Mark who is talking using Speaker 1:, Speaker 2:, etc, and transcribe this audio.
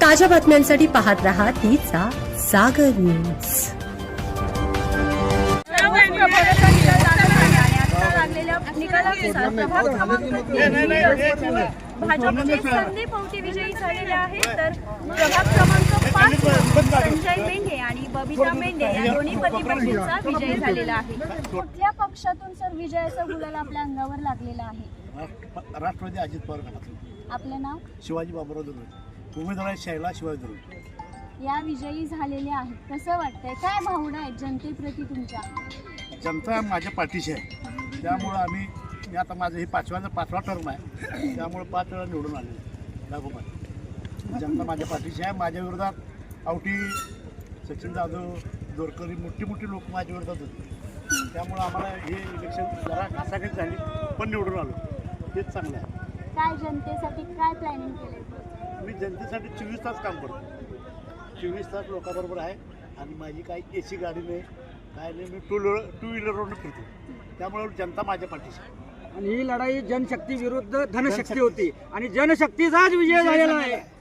Speaker 1: ताज्या बातम्यांसाठी पाहत रहा तिचा सागर न्यूज.
Speaker 2: भाजपचे संदीप औटी विजयी झालेले आहेत तर प्रभाग क्रमांक पाच वरून संजय मेंढे आणि बबिता मेंढे या दोन्ही पतीपत्नींचा विजय झालेला आहे कुठल्या पक्षातून सर विजयाचा गुलाल आपल्या अंगावर लागलेला आहे
Speaker 3: राष्ट्र- राष्ट्रवादी अजित पवार गटातून
Speaker 2: आपलं नाव?
Speaker 3: शिवाजी बाबूराव दुर्वे उमेदवार आहे शैला शिवाजी दुर्वे
Speaker 2: या विजयी झालेले आहेत. कसं वाटतंय? काय भावना आहेत जनतेप्रती तुमच्या?
Speaker 3: जनता माझ्या पाठीशी आहे. त्यामुळं आम्ही मी आता माझं हे पाचव्याचा पाचवा टर्म आहे. त्यामुळं पाच वेळा निवडून आले. लागोपाठ. जनता माझ्या पाठीशी आहे. माझ्या विरोधात आवटी सचिन जाधव दोरकरी मोठी मोठी लोक माझ्या विरोधात होते. त्यामुळं आम्हाला हे इलेक्शन जरा घासाघात झाली पण निवडून आलो. तेच चांगलं आहे.
Speaker 2: काय जनतेसाठी काय प्लॅनिंग केलंय?
Speaker 3: मी जनतेसाठी चोवीस तास काम करतो. चोवीस तास लोकांबरोबर आहे आणि माझी काही ए सी गाडी नाही काय नाही मी टू व्हीलर टू व्हीलरवरून फिरतो. त्यामुळे जनता माझ्या पाठीशी.
Speaker 4: आणि ही लढाई जनशक्ती विरुद्ध धनशक्ती होती. आणि जनशक्तीचाच विजय झालेला आहे.